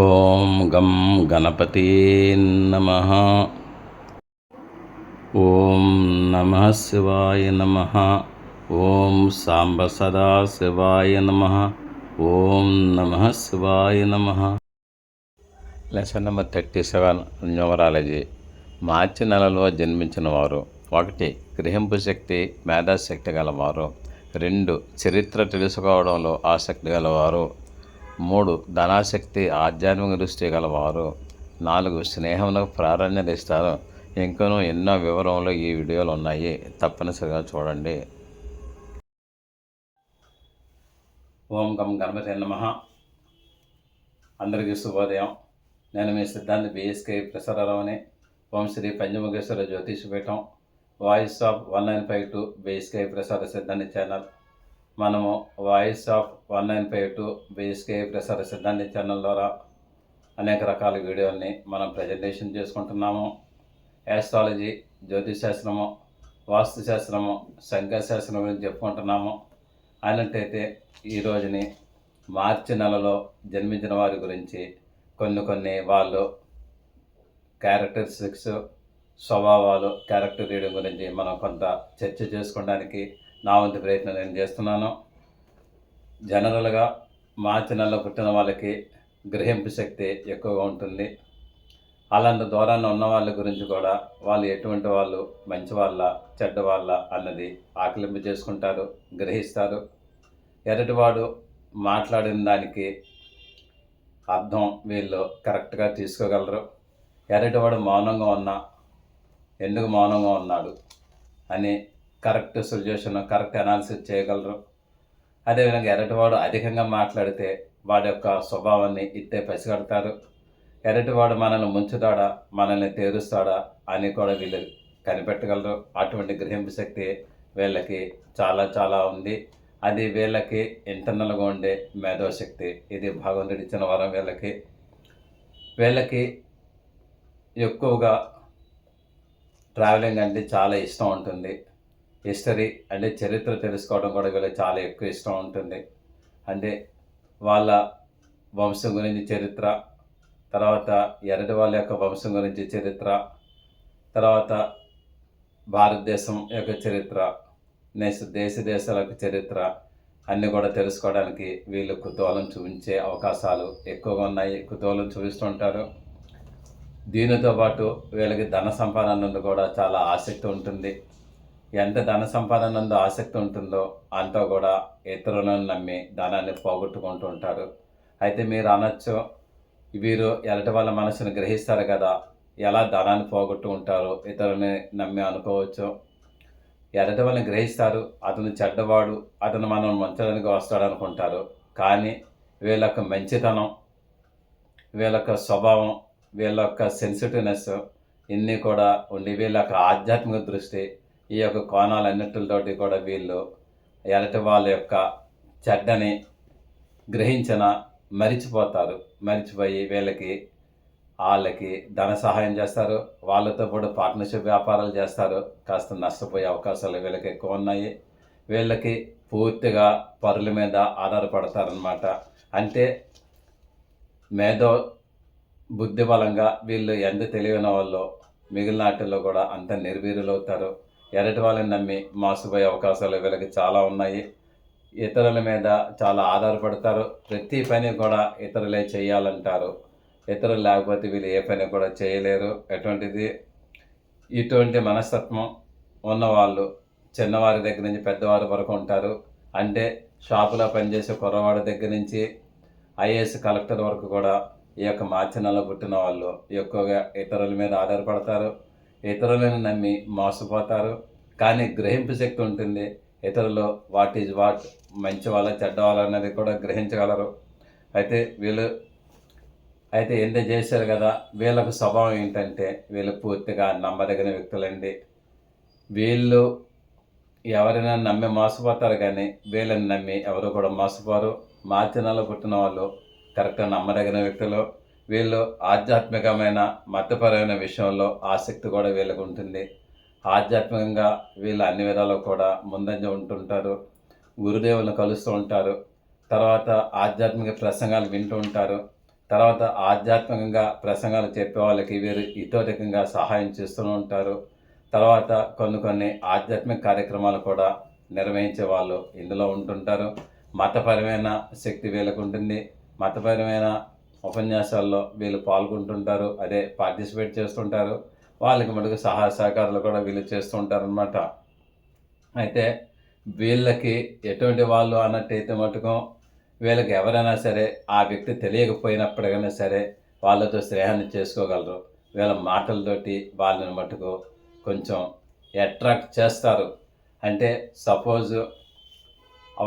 ఓం గం గణపతి నమ. ఓం నమ శివాయ నమ. ఓం సాంబ సదా శివాయ నమ. ఓం నమ శివాయ నమ. Lesson number thirty seven numerology. మార్చి నెలలో జన్మించిన వారు. ఒకటి గ్రహింపు శక్తి మేధాశక్తి గలవారు. రెండు చరిత్ర తెలుసుకోవడంలో ఆసక్తి గలవారు. మూడు ధనాశక్తి ఆధ్యాత్మిక దృష్టి గలవారు. నాలుగు స్నేహంలో ప్రాధాన్యత ఇస్తారు. ఇంకనూ ఎన్నో వివరంలో ఈ వీడియోలు ఉన్నాయి. తప్పనిసరిగా చూడండి. ఓం గం గణపతి నమ. అందరికీ శుభోదయం. నేను మీ సిద్ధాంతి బిఎస్కే ప్రసారరావుని. ఓం Shri Panchamukheshwara Jyotish Peetham voice of one nine five two BSK Prasara Siddhanti channel. మనము voice of one nine five two BSK Prasara Siddhanti channel ద్వారా అనేక రకాల వీడియోల్ని మనం ప్రజెంటేషన్ చేసుకుంటున్నాము. యాస్ట్రాలజీ జ్యోతిష్ శాస్త్రము వాస్తు సంఖ్యాశాస్త్రం గురించి చెప్పుకుంటున్నాము. అయినట్టయితే ఈ రోజుని మార్చి నెలలో జన్మించిన వారి గురించి కొన్ని కొన్ని వాళ్ళు క్యారెక్టరిస్టిక్స్ స్వభావాలు క్యారెక్టర్ రీడింగ్ గురించి మనం కొంత చర్చ చేసుకోవడానికి నా వంతు ప్రయత్నం నేను చేస్తున్నాను. జనరల్గా మార్చి నెలలో పుట్టిన వాళ్ళకి గ్రహింపు శక్తి ఎక్కువగా ఉంటుంది. అలాంటి దూరాన్ని ఉన్న వాళ్ళ గురించి కూడా వాళ్ళు ఎటువంటి వాళ్ళు మంచి వాళ్ళ చెడ్డ వాళ్ళ అన్నది ఆకలింపు చేసుకుంటారు గ్రహిస్తారు. ఎరటివాడు మాట్లాడిన దానికి అర్థం వీళ్ళు కరెక్ట్గా తీసుకోగలరు. ఎరటివాడు మౌనంగా ఉన్నా ఎందుకు మౌనంగా ఉన్నాడు అని కరెక్ట్ సొల్యూషన్ కరెక్ట్ అనాలిసిస్ చేయగలరు. అదేవిధంగా ఎరటివాడు అధికంగా మాట్లాడితే వాడి యొక్క స్వభావాన్ని ఇట్టే పసిగడతారు. ఎరటివాడు మనల్ని ముంచుతాడా మనల్ని తేరుస్తాడా అని కూడా వీళ్ళు కనిపెట్టగలరు. అటువంటి గ్రహింపు శక్తి వీళ్ళకి చాలా చాలా ఉంది. అది వీళ్ళకి ఇంటర్నల్గా ఉండే మేధోశక్తి. ఇది భగవంతుడు ఇచ్చిన వరం వీళ్ళకి. వీళ్ళకి ఎక్కువగా ట్రావెలింగ్ అంటే చాలా ఇష్టం ఉంటుంది. హిస్టరీ అంటే చరిత్ర తెలుసుకోవడం కూడా వీళ్ళకి చాలా ఎక్కువ ఇష్టం ఉంటుంది. అంటే వాళ్ళ వంశం గురించి చరిత్ర తర్వాత ఎరటి వాళ్ళ యొక్క వంశం గురించి చరిత్ర తర్వాత భారతదేశం యొక్క చరిత్ర నెక్స్ట్ దేశ దేశాల యొక్క చరిత్ర అన్నీ కూడా తెలుసుకోవడానికి వీళ్ళు కుతూహలం చూపించే అవకాశాలు ఎక్కువగా ఉన్నాయి కుతూహలం చూపిస్తుంటారు దీనితో పాటు వీళ్ళకి ధన సంపాదన కూడా చాలా ఆసక్తి ఉంటుంది. ఎంత ధన సంపాదన ఆసక్తి ఉంటుందో అంతా కూడా ఇతరులను నమ్మి ధనాన్ని పోగొట్టుకుంటూ ఉంటారు. అయితే మీరు అనొచ్చు వీరు ఎలాంటి వాళ్ళ మనసును గ్రహిస్తారు కదా ఎలా ధనాన్ని పోగొట్టుకుంటారు ఇతరుని నమ్మి అనుకోవచ్చు. ఎలాంటి వాళ్ళని గ్రహిస్తారు అతను చెడ్డవాడు అతను మనం మంచడానికి వస్తాడు అనుకుంటారు. కానీ వీళ్ళ యొక్క మంచితనం వీళ్ళ యొక్క స్వభావం వీళ్ళ యొక్క సెన్సిటివ్నెస్ ఇన్ని కూడా ఉండి వీళ్ళ యొక్క ఆధ్యాత్మిక దృష్టి ఈ యొక్క కోణాలన్నిటితోటి కూడా వీళ్ళు ఎలటి వాళ్ళ యొక్క చెడ్డని గ్రహించిన మరిచిపోతారు. మరిచిపోయి వీళ్ళకి వాళ్ళకి ధన సహాయం చేస్తారు. వాళ్ళతో పాటు పార్ట్నర్షిప్ వ్యాపారాలు చేస్తారు. కాస్త నష్టపోయే అవకాశాలు వీళ్ళకి ఎక్కువ ఉన్నాయి. వీళ్ళకి పూర్తిగా పరుల మీద ఆధారపడతారనమాట అంటే మేధో బుద్ధి బలంగా వీళ్ళు ఎంత తెలివైన వాళ్ళు మిగిలిన వాటిల్లో కూడా అంత నిర్వీరులవుతారు. ఎరటి వాళ్ళని నమ్మి మోసపోయే అవకాశాలు వీళ్ళకి చాలా ఉన్నాయి. ఇతరుల మీద చాలా ఆధారపడతారు. ప్రతి పని కూడా ఇతరులే చేయాలంటారు. ఇతరులు లేకపోతే వీళ్ళు ఏ పని కూడా చేయలేరు. ఎటువంటిది? ఇటువంటి మనస్తత్వం ఉన్నవాళ్ళు చిన్నవారి దగ్గర నుంచి పెద్దవారి వరకు ఉంటారు. అంటే షాపులో పనిచేసే కుర్రవాడి దగ్గర నుంచి ఐఏఎస్ కలెక్టర్ వరకు కూడా ఈ యొక్క మార్చనలో పుట్టిన వాళ్ళు ఎక్కువగా ఇతరుల మీద ఆధారపడతారు. ఇతరులను నమ్మి మోసపోతారు. కానీ గ్రహింపు శక్తి ఉంటుంది. ఇతరులు వాట్ ఈజ్ వాట్ మంచి వాళ్ళ చెడ్డ వాళ్ళ అనేది కూడా గ్రహించగలరు. అయితే వీళ్ళు అయితే ఎంత చేశారు కదా వీళ్ళకు స్వభావం ఏంటంటే వీళ్ళు పూర్తిగా నమ్మదగిన వ్యక్తులండి. వీళ్ళు ఎవరైనా నమ్మి మోసపోతారు కానీ వీళ్ళని నమ్మి ఎవరు కూడా మోసపోరు. మార్చినలో పుట్టిన వాళ్ళు కరెక్ట్గా నమ్మదగిన వ్యక్తులు. వీళ్ళు ఆధ్యాత్మికమైన మతపరమైన విషయంలో ఆసక్తి కూడా వీళ్ళకు ఉంటుంది. ఆధ్యాత్మికంగా వీళ్ళు అన్ని విధాలు కూడా ముందంజ ఉంటుంటారు. గురుదేవులను కలుస్తూ ఉంటారు. తర్వాత ఆధ్యాత్మిక ప్రసంగాలు వింటూ ఉంటారు. తర్వాత ఆధ్యాత్మికంగా ప్రసంగాలు చెప్పే వాళ్ళకి వీరు ఇతోటికంగా సహాయం చేస్తూ ఉంటారు. తర్వాత కొన్ని కొన్ని ఆధ్యాత్మిక కార్యక్రమాలు కూడా నిర్వహించే వాళ్ళు ఇందులో ఉంటుంటారు. మతపరమైన శక్తి వీళ్ళకు ఉంటుంది. మతపరమైన ఉపన్యాసాల్లో వీళ్ళు పాల్గొంటుంటారు. అదే పార్టిసిపేట్ చేస్తుంటారు. వాళ్ళకి మటుకు సహాయ సహకారాలు కూడా వీళ్ళు చేస్తుంటారు అనమాట అయితే వీళ్ళకి ఎటువంటి వాళ్ళు అన్నట్టయితే మటుకు వీళ్ళకి ఎవరైనా సరే ఆ వ్యక్తి తెలియకపోయినప్పటికైనా సరే వాళ్ళతో స్నేహాన్ని చేసుకోగలరు. వీళ్ళ మాటలతోటి వాళ్ళని మటుకు కొంచెం అట్రాక్ట్ చేస్తారు. అంటే సపోజ్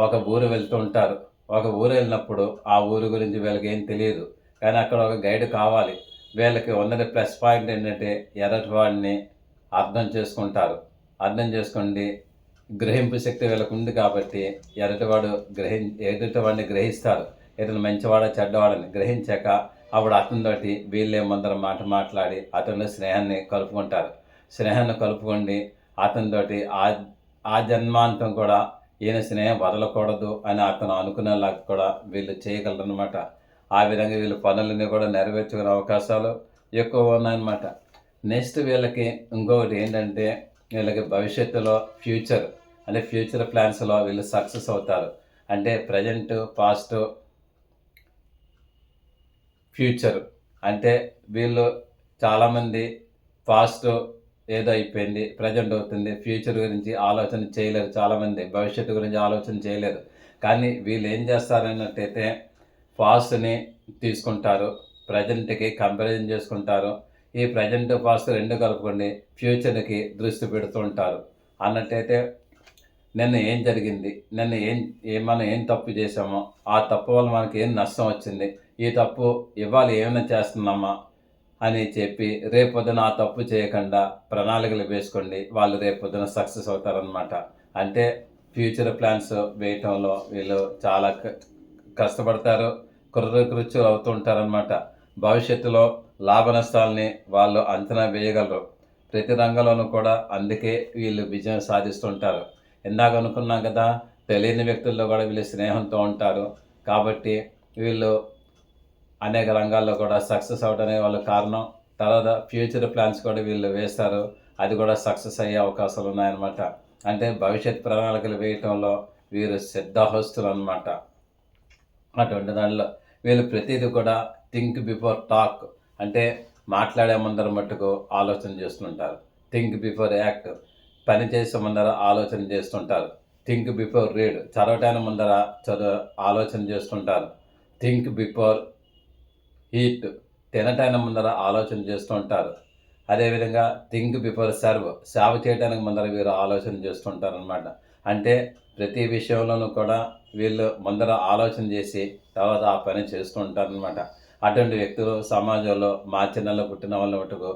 ఒక ఊరు వెళ్తూ ఉంటారు. ఒక ఊరు వెళ్ళినప్పుడు ఆ ఊరు గురించి వీళ్ళకి ఏం తెలియదు. కానీ అక్కడ ఒక గైడ్ కావాలి. వీళ్ళకి ఉన్నది ప్లస్ పాయింట్ ఏంటంటే ఎదటి వాడిని అర్థం చేసుకుంటారు. అర్థం చేసుకోండి. గ్రహింపు శక్తి వీళ్ళకు ఉంది కాబట్టి ఎర్రటివాడు గ్రహి ఎదుటివాడిని గ్రహిస్తారు. ఇతను మంచివాడ చెడ్డవాడని గ్రహించాక అప్పుడు అతనితోటి వీళ్ళే ముందర మాట మాట్లాడి అతను స్నేహాన్ని కలుపుకుంటారు. స్నేహాన్ని కలుపుకోండి. అతనితోటి ఆ ఆ జన్మాంతం కూడా ఈయన స్నేహం వదలకూడదు అని అతను అనుకునేలాగా కూడా వీళ్ళు చేయగలరు అనమాట ఆ విధంగా వీళ్ళు పనులన్నీ కూడా నెరవేర్చుకునే అవకాశాలు ఎక్కువ ఉన్నాయన్నమాట. నెక్స్ట్ వీళ్ళకి ఇంకొకటి ఏంటంటే వీళ్ళకి భవిష్యత్తులో ఫ్యూచర్ అంటే ఫ్యూచర్ ప్లాన్స్లో వీళ్ళు సక్సెస్ అవుతారు. అంటే ప్రజెంట్ పాస్ట్ ఫ్యూచర్ అంటే వీళ్ళు చాలామంది పాస్ట్ ఏదో అయిపోయింది ప్రజెంట్ అవుతుంది ఫ్యూచర్ గురించి ఆలోచన చేయలేరు చాలామంది భవిష్యత్తు గురించి ఆలోచన చేయలేరు. కానీ వీళ్ళు ఏం చేస్తారన్నట్టయితే పాస్ట్ని తీసుకుంటారు. ప్రజెంట్కి కంపారిజన్ చేసుకుంటారు. ఈ ప్రజెంట్ పాస్ట్ రెండు కలుపుకొని ఫ్యూచర్కి దృష్టి పెడుతూ ఉంటారు. అన్నట్టయితే నిన్న ఏం జరిగింది? నిన్న ఏం ఏమన్నా ఏం తప్పు చేసామో ఆ తప్పు వల్ల మనకి ఏం నష్టం వచ్చింది? ఈ తప్పు ఇవాళ ఏమైనా చేస్తున్నామా? అని చెప్పి రేపొద్దున ఆ తప్పు చేయకుండా ప్రణాళికలు వేసుకోండి వాళ్ళు రేపొద్దున సక్సెస్ అవుతారనమాట అంటే ఫ్యూచర్ ప్లాన్స్ వేయటంలో వీళ్ళు చాలా కష్టపడతారు. కుర్ర అవుతూ ఉంటారనమాట భవిష్యత్తులో లాభ నష్టాలని వాళ్ళు అంచనా వేయగలరు. ప్రతి రంగంలోనూ కూడా అందుకే వీళ్ళు విజయం సాధిస్తుంటారు. ఇందాక అనుకున్నాం కదా తెలియని వ్యక్తుల్లో కూడా వీళ్ళు స్నేహంతో ఉంటారు. కాబట్టి వీళ్ళు అనేక రంగాల్లో కూడా సక్సెస్ అవడానికి వాళ్ళ కారణం. తర్వాత ఫ్యూచర్ ప్లాన్స్ కూడా వీళ్ళు వేస్తారు. అది కూడా సక్సెస్ అయ్యే అవకాశాలు ఉన్నాయన్నమాట. అంటే భవిష్యత్ ప్రణాళికలు వేయటంలో వీరు సిద్ధహస్తులు అనమాట అటువంటి దానిలో వీళ్ళు ప్రతిదీ కూడా థింక్ బిఫోర్ టాక్ అంటే మాట్లాడే ముందర మట్టుకు ఆలోచన చేస్తుంటారు. థింక్ బిఫోర్ యాక్ట్ పని చేసే ముందర ఆలోచన చేస్తుంటారు. థింక్ బిఫోర్ రీడ్ చదవటానికి ముందర చదువు ఆలోచన చేస్తుంటారు. థింక్ బిఫోర్ హీట్ తినటానికి ముందర ఆలోచన చేస్తుంటారు. అదేవిధంగా థింక్ బిఫోర్ సర్వ్ సేవ చేయడానికి ముందర వీరు ఆలోచన చేస్తుంటారు అనమాట అంటే ప్రతి విషయంలోనూ కూడా వీళ్ళు ముందర ఆలోచన చేసి తర్వాత ఆ పని చేస్తూ ఉంటారనమాట అటువంటి వ్యక్తులు సమాజంలో మా చిన్నలో పుట్టిన వాళ్ళ మటుకు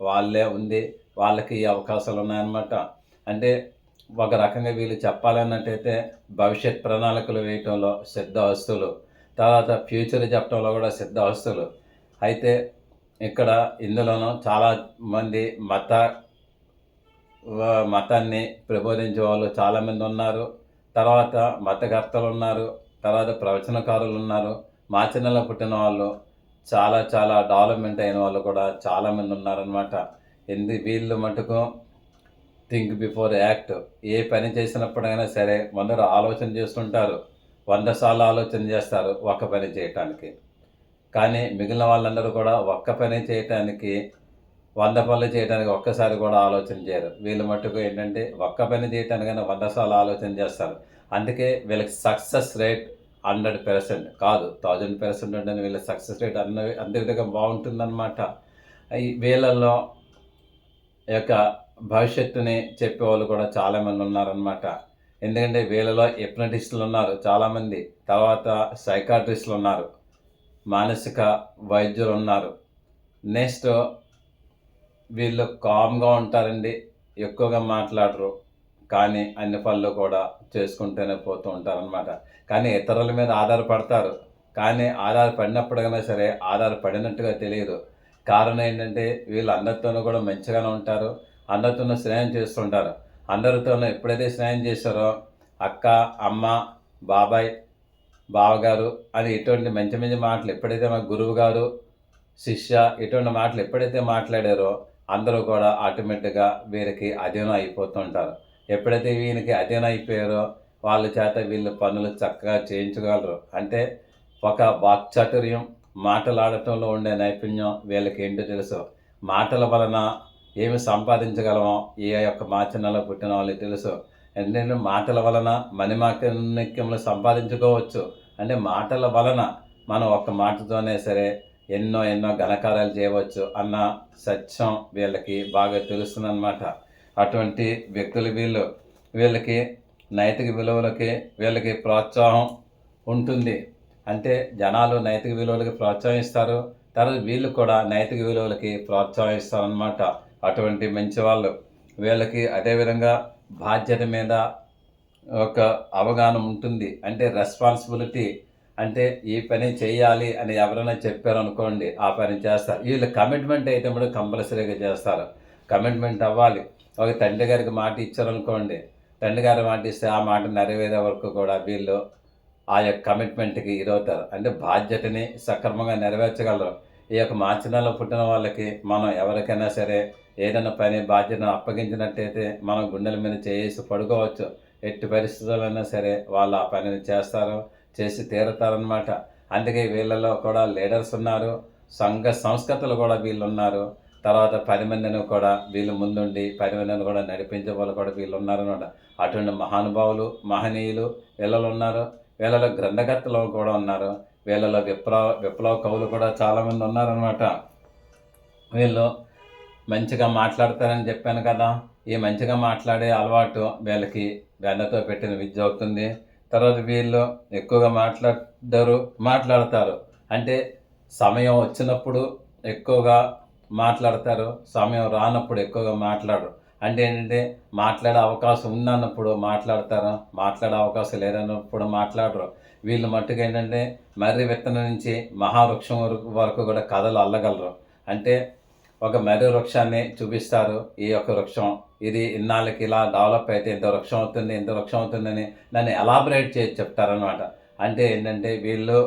వాళ్ళే ఉంది వాళ్ళకి ఈ అవకాశాలు ఉన్నాయన్నమాట. అంటే ఒక రకంగా వీళ్ళు చెప్పాలన్నట్టయితే భవిష్యత్ ప్రణాళికలు వేయటంలో సిద్ధ వస్తువులు తర్వాత ఫ్యూచర్ చెప్పడంలో కూడా సిద్ధ వస్తువులు అయితే ఇక్కడ ఇందులోనూ చాలా మంది మత మతాన్ని ప్రబోధించే వాళ్ళు చాలామంది ఉన్నారు. తర్వాత మతకర్తలు ఉన్నారు. తర్వాత ప్రవచనకారులు ఉన్నారు. మా చిన్నలో పుట్టిన వాళ్ళు చాలా చాలా డెవలప్మెంట్ అయిన వాళ్ళు కూడా చాలామంది ఉన్నారనమాట ఎందు వీళ్ళు మటుకు థింక్ బిఫోర్ యాక్ట్ ఏ పని చేసినప్పుడైనా సరే ముందర ఆలోచన చేస్తుంటారు. వంద సార్లు ఆలోచన చేస్తారు ఒక్క పని చేయటానికి. కానీ మిగిలిన వాళ్ళందరూ కూడా ఒక్క పని చేయటానికి వంద పనులు చేయడానికి ఒక్కసారి కూడా ఆలోచన చేయరు. వీళ్ళు మట్టుకు ఏంటంటే ఒక్క పని చేయటానికైనా వంద సార్లు ఆలోచన చేస్తారు. అందుకే వీళ్ళకి సక్సెస్ రేట్ హండ్రెడ్ పర్సెంట్ కాదు. థౌజండ్ పర్సెంట్ ఉంటుంది వీళ్ళ సక్సెస్ రేట్ అన్న అంత విధంగా బాగుంటుందన్నమాట. వీళ్ళల్లో యొక్క భవిష్యత్తుని చెప్పేవాళ్ళు కూడా చాలామంది ఉన్నారనమాట ఎందుకంటే వీళ్ళలో ఎప్నటిస్టులు ఉన్నారు చాలామంది. తర్వాత సైకాట్రిస్టులు ఉన్నారు. మానసిక వైద్యులు ఉన్నారు. నెక్స్ట్ వీళ్ళు కామ్గా ఉంటారండి ఎక్కువగా మాట్లాడరు. కానీ అన్ని పనులు కూడా చేసుకుంటూనే పోతూ ఉంటారనమాట కానీ ఇతరుల మీద ఆధారపడతారు. కానీ ఆధారపడినప్పుడైనా సరే ఆధారపడినట్టుగా తెలియదు. కారణం ఏంటంటే వీళ్ళు అందరితోనూ కూడా మంచిగానే ఉంటారు. అందరితోనూ స్నేహం చేస్తుంటారు అందరితోనూ ఎప్పుడైతే స్నేహం చేశారో అక్క అమ్మ బాబాయ్ బావగారు అని ఇటువంటి మంచి మంచి మాటలు ఎప్పుడైతే మా గురువు గారు శిష్య ఇటువంటి మాటలు ఎప్పుడైతే మాట్లాడారో అందరూ కూడా ఆటోమేటిక్గా వీరికి అధీనం అయిపోతుంటారు. ఎప్పుడైతే వీనికి అధీనం అయిపోయారో వాళ్ళ చేత వీళ్ళు పనులు చక్కగా చేయించగలరు. అంటే ఒక వాక్చాతుర్యం మాటలాడటంలో ఉండే నైపుణ్యం వీళ్ళకి ఏంటో తెలుసు. మాటల వలన ఏమి సంపాదించగలమో ఏ యొక్క మాచనలో పుట్టిన వాళ్ళకి తెలుసు. ఎందుకంటే మాటల వలన మణిమాణిక్యములు సంపాదించుకోవచ్చు. అంటే మాటల వలన మనం ఒక్క మాటతోనే సరే ఎన్నో ఎన్నో ఘనకార్యాలు చేయవచ్చు అన్న సత్యం వీళ్ళకి బాగా తెలుస్తుందన్నమాట. అటువంటి వ్యక్తులు వీళ్ళు వీళ్ళకి నైతిక విలువలకి వీళ్ళకి ప్రోత్సాహం ఉంటుంది. అంటే జనాలు నైతిక విలువలకి ప్రోత్సహిస్తారు తర్వాత వీళ్ళు కూడా నైతిక విలువలకి ప్రోత్సహిస్తారు అనమాట అటువంటి మంచి వాళ్ళు వీళ్ళకి అదేవిధంగా బాధ్యత మీద ఒక అవగాహన ఉంటుంది. అంటే రెస్పాన్సిబిలిటీ అంటే ఈ పని చేయాలి అని ఎవరైనా చెప్పారు అనుకోండి ఆ పని చేస్తారు. వీళ్ళు కమిట్మెంట్ అయితే కూడా కంపల్సరీగా చేస్తారు. కమిట్మెంట్ అవ్వాలి. ఒక తండ్రి గారికి మాట ఇచ్చారనుకోండి తండ్రి గారి మాట ఇస్తే ఆ మాట నెరవేరే వరకు కూడా వీళ్ళు ఆ యొక్క కమిట్మెంట్కి ఇరవుతారు. అంటే బాధ్యతని సక్రమంగా నెరవేర్చగలరు. ఈ యొక్క మార్చినాల్లో పుట్టిన వాళ్ళకి మనం ఎవరికైనా సరే ఏదైనా పని బాధ్యతను అప్పగించినట్టయితే మనం గుండెల మీద చేసి పడుకోవచ్చు. ఎట్టి పరిస్థితులైనా సరే వాళ్ళు ఆ పనిని చేస్తారు. చేసి తీరుతారనమాట అందుకే వీళ్ళలో కూడా లీడర్స్ ఉన్నారు సంఘ సంస్కృతులు కూడా వీళ్ళు ఉన్నారు తర్వాత పది మందిని కూడా వీళ్ళు ముందుండి పది మందిని కూడా నడిపించే వాళ్ళు కూడా వీళ్ళు ఉన్నారనమాట అటువంటి మహానుభావులు మహనీయులు వీళ్ళలో ఉన్నారు. వీళ్ళలో గ్రంథకర్తలు కూడా ఉన్నారు. వీళ్ళలో విప్లవ విప్లవ కవులు కూడా చాలామంది ఉన్నారనమాట వీళ్ళు మంచిగా మాట్లాడతారని చెప్పాను కదా. ఈ మంచిగా మాట్లాడే అలవాటు వీళ్ళకి వెన్నతో పెట్టిన విద్య అవుతుంది. తర్వాత వీళ్ళు ఎక్కువగా మాట్లాడరు మాట్లాడతారు. అంటే సమయం వచ్చినప్పుడు ఎక్కువగా మాట్లాడతారు సమయం రానప్పుడు ఎక్కువగా మాట్లాడరు. అంటే ఏంటంటే మాట్లాడే అవకాశం ఉందన్నప్పుడు మాట్లాడతారు మాట్లాడే అవకాశం లేదన్నప్పుడు మాట్లాడరు. వీళ్ళు మట్టుకు ఏంటంటే మర్రి విత్తనం నుంచి మహావృక్షం వరకు వరకు కూడా కథలు అల్లగలరు. అంటే ఒక మెరు వృక్షాన్ని చూపిస్తారు. ఈ యొక్క వృక్షం ఇది ఇన్నాళ్ళకి ఇలా డెవలప్ అయితే ఇంత వృక్షం అవుతుంది ఇంత వృక్షం అవుతుందని దాన్ని ఎలాబరేట్ చేసి చెప్తారనమాట అంటే ఏంటంటే వీళ్ళు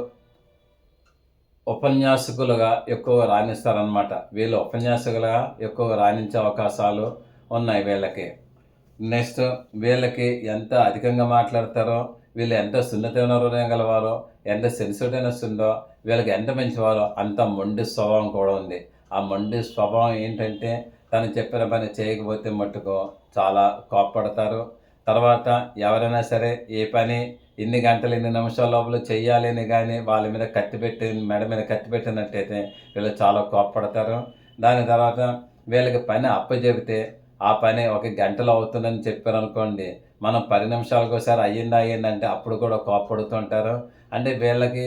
ఉపన్యాసకులుగా ఎక్కువ రాణిస్తారనమాట వీళ్ళు ఉపన్యాసకులుగా ఎక్కువ రాణించే అవకాశాలు ఉన్నాయి వీళ్ళకి. నెక్స్ట్ వీళ్ళకి ఎంత అధికంగా మాట్లాడతారో వీళ్ళు ఎంత సున్నితమైన హృదయం గలవారో ఎంత సెన్సిటివ్నెస్ ఉందో వీళ్ళకి ఎంత మంచివారో అంత మొండి స్వభావం కూడా ఉంది. ఆ మొండి స్వభావం ఏంటంటే తను చెప్పిన పని చేయకపోతే మట్టుకు చాలా కోప్పడతారు. తర్వాత ఎవరైనా సరే ఏ పని ఇన్ని గంటలు ఇన్ని నిమిషాల లోపల చెయ్యాలి అని కానీ వాళ్ళ మీద కత్తి పెట్టి మెడ మీద కత్తి పెట్టినట్టయితే వీళ్ళు చాలా కోప్పడతారు. దాని తర్వాత వీళ్ళకి పని అప్పచెబితే ఆ పని ఒక గంటలో అవుతుందని చెప్పారు అనుకోండి మనం పది నిమిషాలకు ఒకసారి అయ్యిందా అయ్యిందంటే అప్పుడు కూడా కోప్పడుతుంటారు. అంటే వీళ్ళకి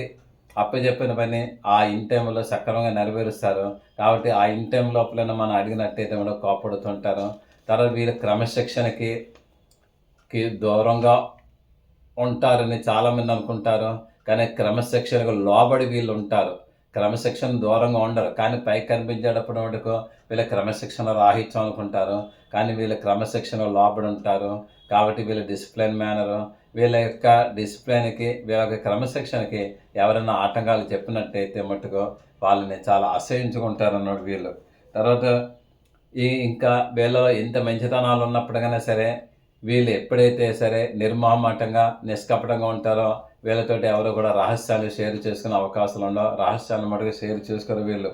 అప్పచెప్పిన పని ఆ ఇన్ టైంలో సక్రమంగా నెరవేరుస్తారు. కాబట్టి ఆ ఇన్ టైం లోపలనే మనం అడిగినట్టయితే కూడా కోపడుతుంటారు. తర్వాత వీళ్ళు క్రమశిక్షణకి కి దూరంగా ఉంటారని చాలామంది అనుకుంటారు. కానీ క్రమశిక్షణకు లోబడి వీళ్ళు ఉంటారు. క్రమశిక్షణ దూరంగా ఉండరు. కానీ పైకి కనిపించేటప్పుడు మటుకు వీళ్ళ క్రమశిక్షణ రాహిత్యం అనుకుంటారు కానీ వీళ్ళ క్రమశిక్షణ లోబడి ఉంటారు. కాబట్టి వీళ్ళ డిసిప్లిన్ మేనరు వీళ్ళ యొక్క డిసిప్లిన్కి వీళ్ళ యొక్క క్రమశిక్షణకి ఎవరైనా ఆటంకాలు చెప్పినట్టయితే మటుకు వాళ్ళని చాలా అసహించుకుంటారు అన్నాడు వీళ్ళు. తర్వాత ఈ ఇంకా వీళ్ళలో ఇంత మంచితనాలు ఉన్నప్పటికైనా సరే వీళ్ళు ఎప్పుడైతే సరే నిర్మోహమాటంగా నిష్కపటంగా ఉంటారో వీళ్ళతోటి ఎవరు కూడా రహస్యాలు షేర్ చేసుకునే అవకాశాలు ఉండవు. రహస్యాలను మటుకు షేర్ చేసుకుని వీళ్ళు.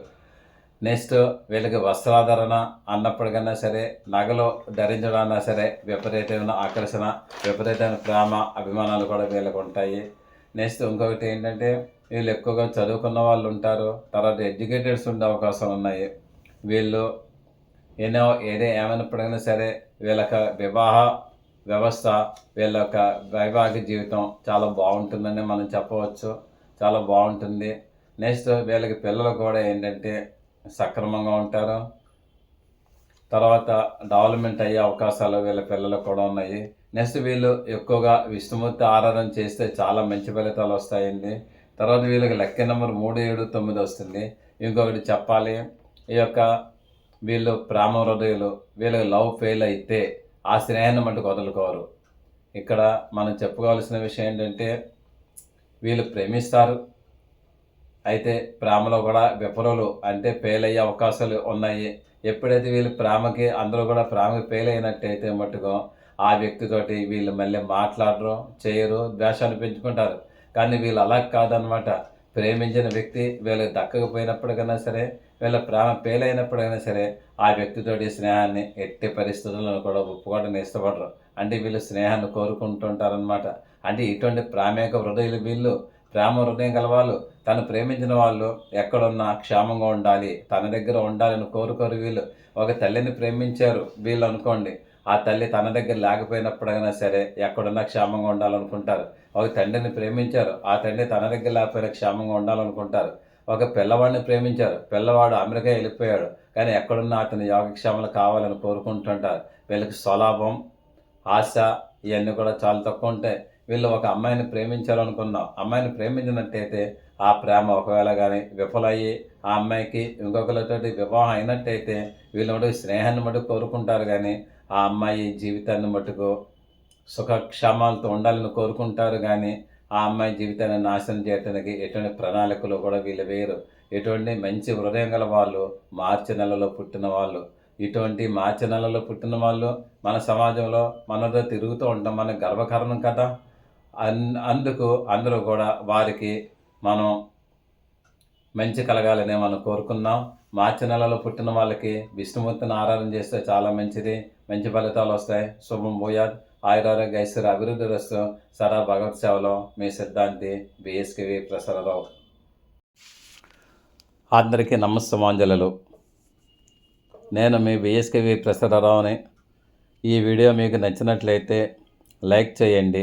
నెక్స్ట్ వీళ్ళకి వస్త్రాధరణ అన్నప్పటికన్నా సరే నగలు ధరించడాన్నా సరే విపరీతమైన ఆకర్షణ విపరీతమైన ప్రేమ అభిమానాలు కూడా వీళ్ళకి ఉంటాయి. నెక్స్ట్ ఇంకొకటి ఏంటంటే వీళ్ళు ఎక్కువగా చదువుకున్న వాళ్ళు ఉంటారు తర్వాత ఎడ్యుకేటెడ్స్ ఉండే అవకాశం ఉన్నాయి. వీళ్ళు ఎన్నో ఏదే ఏమైనప్పటికైనా సరే వీళ్ళ వివాహ వ్యవస్థ వీళ్ళ యొక్క వైవాహిక జీవితం చాలా బాగుంటుందని మనం చెప్పవచ్చు చాలా బాగుంటుంది. నెక్స్ట్ వీళ్ళకి పిల్లలు కూడా ఏంటంటే సక్రమంగా ఉంటారు? తర్వాత డెవలప్మెంట్ అయ్యే అవకాశాలు వీళ్ళ పిల్లలు కూడా ఉన్నాయి. నెక్స్ట్ వీళ్ళు ఎక్కువగా విష్ణుమూర్తి ఆరాధన చేస్తే చాలా మంచి ఫలితాలు వస్తాయండి. తర్వాత వీళ్ళకి లెక్క నెంబర్ మూడు ఏడు తొమ్మిది వస్తుంది. ఇంకొకటి చెప్పాలి ఈ యొక్క వీళ్ళు ప్రేమ హృదయులు వీళ్ళకి లవ్ ఫెయిల్ అయితే ఆ స్నేహాన్ని మటుకు వదులుకోరు. ఇక్కడ మనం చెప్పుకోవాల్సిన విషయం ఏంటంటే వీళ్ళు ప్రేమిస్తారు అయితే ప్రేమలో కూడా విఫలలు అంటే ఫెయిల్ అయ్యే అవకాశాలు ఉన్నాయి. ఎప్పుడైతే వీళ్ళు ప్రేమకి అందరూ కూడా ప్రేమకి ఫెయిల్ అయినట్టయితే మట్టుకు ఆ వ్యక్తితోటి వీళ్ళు మళ్ళీ మాట్లాడరు చేయరు ద్వేషాన్ని పెంచుకుంటారు. కానీ వీళ్ళు అలా కాదనమాట ప్రేమించిన వ్యక్తి వీళ్ళకి దక్కకపోయినప్పటికైనా సరే వీళ్ళ ప్రేమ ఫెయిల్ అయినప్పుడైనా సరే ఆ వ్యక్తితోటి స్నేహాన్ని ఎట్టి పరిస్థితులను కూడా ఒప్పుకోవడం ఇష్టపడరు. అంటే వీళ్ళు స్నేహాన్ని కోరుకుంటుంటారనమాట అంటే ఇటువంటి ప్రామేక హృదయులు వీళ్ళు ప్రేమ హృదయం గలవాళ్ళు తను ప్రేమించిన వాళ్ళు ఎక్కడున్నా క్షేమంగా ఉండాలి తన దగ్గర ఉండాలని కోరుకోరు వీళ్ళు. ఒక తల్లిని ప్రేమించారు వీళ్ళు అనుకోండి. ఆ తల్లి తన దగ్గర లేకపోయినప్పుడైనా సరే ఎక్కడున్నా క్షేమంగా ఉండాలనుకుంటారు. ఒక తండ్రిని ప్రేమించారు ఆ తండ్రి తన దగ్గర లేకపోయినా క్షేమంగా ఉండాలనుకుంటారు. ఒక పిల్లవాడిని ప్రేమించారు పిల్లవాడు అమెరికా వెళ్ళిపోయాడు కానీ ఎక్కడున్నా అతని యోగక్షేమాలు కావాలని కోరుకుంటుంటారు. వీళ్ళకి స్వలాభం ఆశ ఇవన్నీ కూడా చాలా తక్కువ ఉంటాయి. వీళ్ళు ఒక అమ్మాయిని ప్రేమించాలనుకున్నాం అమ్మాయిని ప్రేమించినట్టయితే ఆ ప్రేమ ఒకవేళ కానీ విఫలయ్యి ఆ అమ్మాయికి ఇంకొకరితో వివాహం అయినట్టయితే వీళ్ళు మటుకు స్నేహాన్ని మటుకు కోరుకుంటారు కానీ ఆ అమ్మాయి జీవితాన్ని మటుకు సుఖక్షేమాలతో ఉండాలని కోరుకుంటారు కానీ ఆ అమ్మాయి జీవితాన్ని నాశనం చేయడానికి ఎటువంటి ప్రణాళికలు కూడా వీళ్ళు వేరు ఎటువంటి మంచి హృదయం గల వాళ్ళు మార్చి నెలలో పుట్టిన వాళ్ళు. ఇటువంటి మార్చి నెలలో పుట్టిన వాళ్ళు మన సమాజంలో మనతో తిరుగుతూ ఉంటాం మన గర్వకారణం కదా. అన్ అందుకు అందరూ కూడా వారికి మనం మంచి కలగాలని మనం కోరుకున్నాం. మార్చి నెలలో పుట్టిన వాళ్ళకి విష్ణుమూర్తిని ఆరాధన చేస్తే చాలా మంచిది. మంచి ఫలితాలు వస్తాయి. శుభం భూయాత్. ఆయురారోగ్య ఐశ్వర్య అభివృద్ధి రస్తు సదా భగవత్ సేవలో మీ సిద్ధాంతి బిఎస్కేవి ప్రసరరావు అందరికీ నమస్తమాంజలు నేను మీ బిఎస్కేవి ప్రసరరావుని ఈ వీడియో మీకు నచ్చినట్లయితే లైక్ చేయండి.